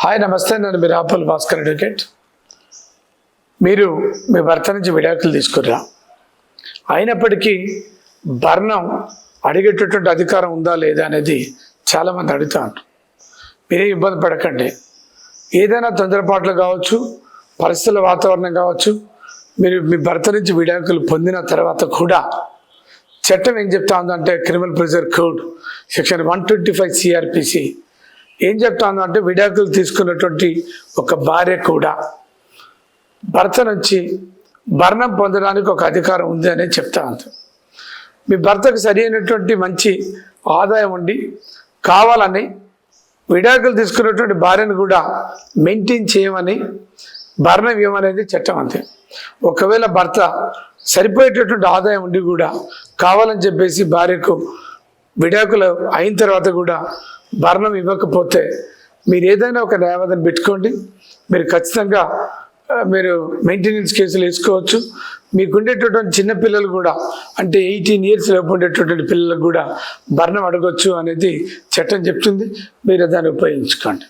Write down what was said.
Hi నమస్తే. నేను మీరు ఆపల్ భాస్కర్ అడ్వకేట్. మీరు మీ భర్త నుంచి విడాకులు తీసుకుర్రా? అయినప్పటికీ భరణం అడిగేటటువంటి అధికారం ఉందా లేదా అనేది చాలామంది అడుగుతారు. మీరే ఇబ్బంది పడకండి. ఏదైనా తొందరపాట్లు కావచ్చు పరిస్థితుల వాతావరణం కావచ్చు మీరు మీ భర్త నుంచి విడాకులు పొందిన తర్వాత కూడా చట్టం ఏం చెప్తా ఉందంటే criminal procedure code section one twenty five CrPC ఏం చెప్తా అంటే విడాకులు తీసుకున్నటువంటి ఒక భార్య కూడా భర్త నుంచి భరణం పొందడానికి ఒక అధికారం ఉంది అనే చెప్తాను మీ భర్తకు సరి అయినటువంటి మంచి ఆదాయం ఉండి కావాలని విడాకులు తీసుకున్నటువంటి భార్యను కూడా మెయింటైన్ చేయమని భరణం ఇవ్వమనేది చట్టం అంతే. ఒకవేళ భర్త సరిపోయేటటువంటి ఆదాయం ఉండి కూడా కావాలని చెప్పేసి భార్యకు విడాకులు అయిన తర్వాత కూడా భరణం ఇవ్వకపోతే మీరు ఏదైనా ఒక న్యాయవాదం పెట్టుకోండి. మీరు ఖచ్చితంగా మీరు మెయింటెనెన్స్ కేసులు వేసుకోవచ్చు. మీకు ఉండేటటువంటి చిన్న పిల్లలు కూడా అంటే ఎయిటీన్ ఇయర్స్ లోపు ఉండేటటువంటి పిల్లలకు కూడా భరణం అడగొచ్చు అనేది చట్టం చెప్తుంది. మీరు దాన్ని ఉపయోగించుకోండి.